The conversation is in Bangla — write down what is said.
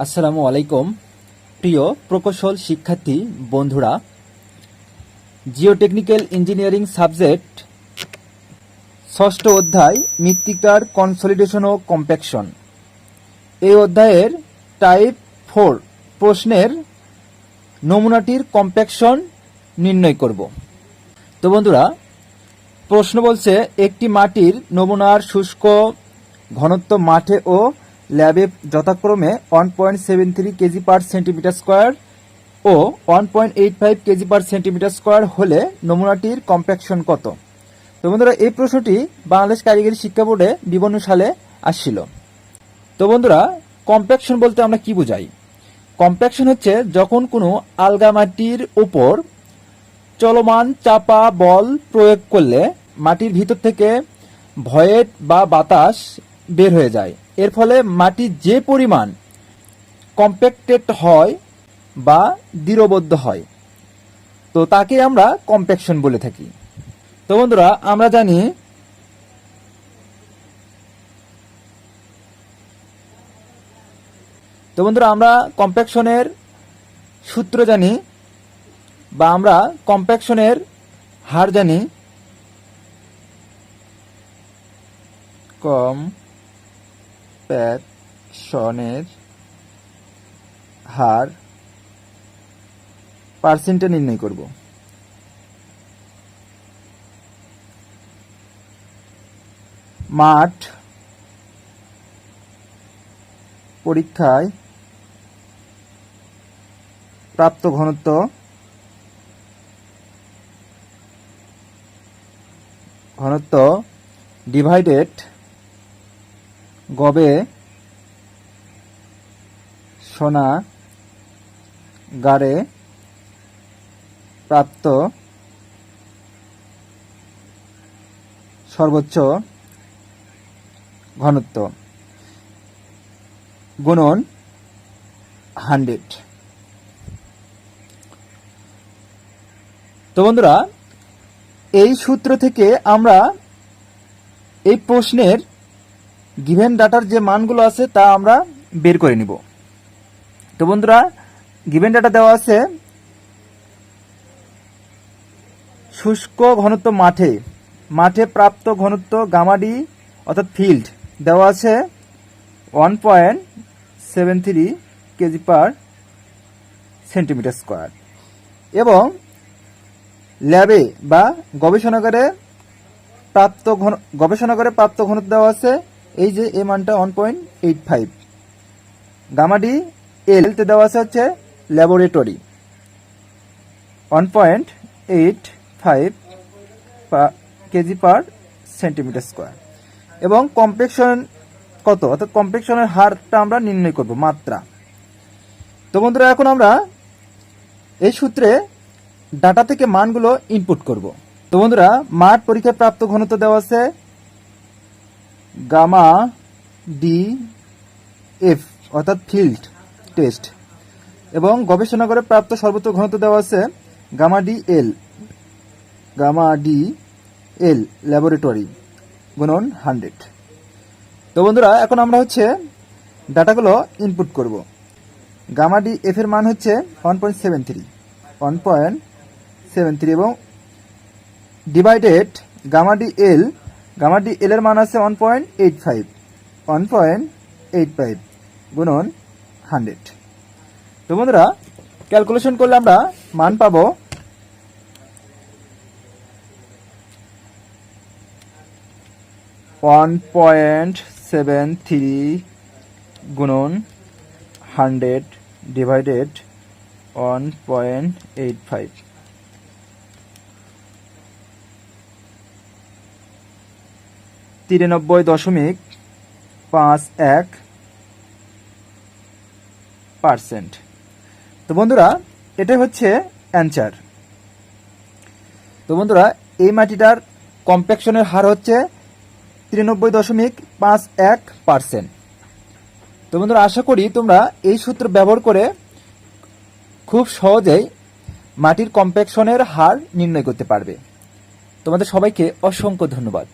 আসসালামু আলাইকুম। প্রিয় প্রকৌশল শিক্ষার্থী, বন্ধুরা, জিওটেকনিক্যাল ইঞ্জিনিয়ারিং সাবজেক্ট, ষষ্ঠ অধ্যায়, মৃত্তিকার কনসলিডেশন ও কম্প্যাকশন। এই অধ্যায়ের টাইপ ফোর প্রশ্নের নমুনাটির কম্প্যাকশন নির্ণয় করব। তো বন্ধুরা, প্রশ্ন বলছে, একটি মাটির নমুনার শুষ্ক ঘনত্ব মাঠে ও ল্যাবে যথাক্রমে one point seven three KG per centimetre square ও one point eight five KG per centimetre square হলে নমুনাটির কম্প্যাকশন কত? তো বন্ধুরা, এই প্রশ্নটি বাংলাদেশ কারিগরি শিক্ষা বোর্ডে বিভিন্ন সালে আসছিল। তো বন্ধুরা কম্প্যাকশন বলতে আমরা কি বুঝাই? কম্প্যাকশন হচ্ছে যখন কোনো আলগা মাটির উপর চলমান চাপা বল প্রয়োগ করলে মাটির ভিতর থেকে ভয়েট বা বাতাস বের হয়ে যায়। এর ফলে মাটি যে পরিমাণ কম্প্যাক্টেড হয় বা দৃঢ়বদ্ধ হয়, তো তাকে আমরা কম্প্যাকশন বলে থাকি। তো বন্ধুরা, আমরা জানি তো বন্ধুরা, আমরা কম্প্যাকশনের সূত্র জানি বা আমরা কম্প্যাকশনের হার জানি কম্প্যাকশনের হার পার্সেন্টে নির্ণয় করব। মাঠ পরীক্ষায় প্রাপ্ত ঘনত্ব ঘনত্ব ডিভাইডেড গবে সোনা গাড়ে প্রাপ্ত সর্বোচ্চ ঘনত্ব গুণন হান্ড্রেড। তো বন্ধুরা, এই সূত্র থেকে আমরা এই প্রশ্নের গিভেন ডাটার যে মানগুলো আছে তা আমরা বের করে নিব। তো বন্ধুরা, গিভেন ডাটা দেওয়া আছে শুষ্ক ঘনত্ব মাঠে মাঠে প্রাপ্ত ঘনত্ব গামাডি অর্থাৎ ফিল্ড দেওয়া আছে one point seven three KG per centimetre square. এবং ল্যাবে বা গবেষণাগারে প্রাপ্ত ঘন গবেষণাগারে প্রাপ্ত ঘনত্ব দেওয়া আছে এই যে এ মানটা one point eight five gamma D এলতে দেওয়া আছে হচ্ছে laboratory one point eight five KG per centimetre square এবং কম্প্লেকশন কত? অর্থাৎ কম্প্লেকশনের হারটা আমরা নির্ণয় করব, মাত্রা। তো বন্ধুরা, এখন আমরা এই সূত্রে ডাটা থেকে মানগুলো ইনপুট করব। তো বন্ধুরা, মাঠ পরীক্ষায় প্রাপ্ত ঘনত্ব দেওয়া আছে গামা ডি এফ অর্থাৎ ফিল্ড টেস্ট এবং গবেষণাগারে প্রাপ্ত সর্বোচ্চ ঘনত্ব দেওয়া আছে gamma D L gamma D L laboratory গুণন হান্ড্রেড তো বন্ধুরা, এখন আমরা হচ্ছে ডাটাগুলো ইনপুট করব। গামা ডি এফ এর মান হচ্ছে one point seven three one point seven three এবং divided gamma D L gamma D L এর মান আছে one point eight five one point eight five গুণন হান্ড্রেড তো বন্ধুরা ক্যালকুলেশন করলে আমরা মান পাবো ওয়ান পয়েন্ট সেভেন থ্রি গুণন hundred divided one point eight five তিরানব্বই দশমিক পাঁচ এক পার্সেন্ট। তো বন্ধুরা এটা হচ্ছে অ্যান্সার। তো বন্ধুরা, এই মাটিটার কম্প্যাকশনের হার হচ্ছে তিরানব্বই দশমিক পাঁচ এক পার্সেন্ট। তো বন্ধুরা, আশা করি তোমরা এই সূত্র ব্যবহার করে খুব সহজেই মাটির কম্প্যাকশনের হার নির্ণয় করতে পারবে। তোমাদের সবাইকে অসংখ্য ধন্যবাদ।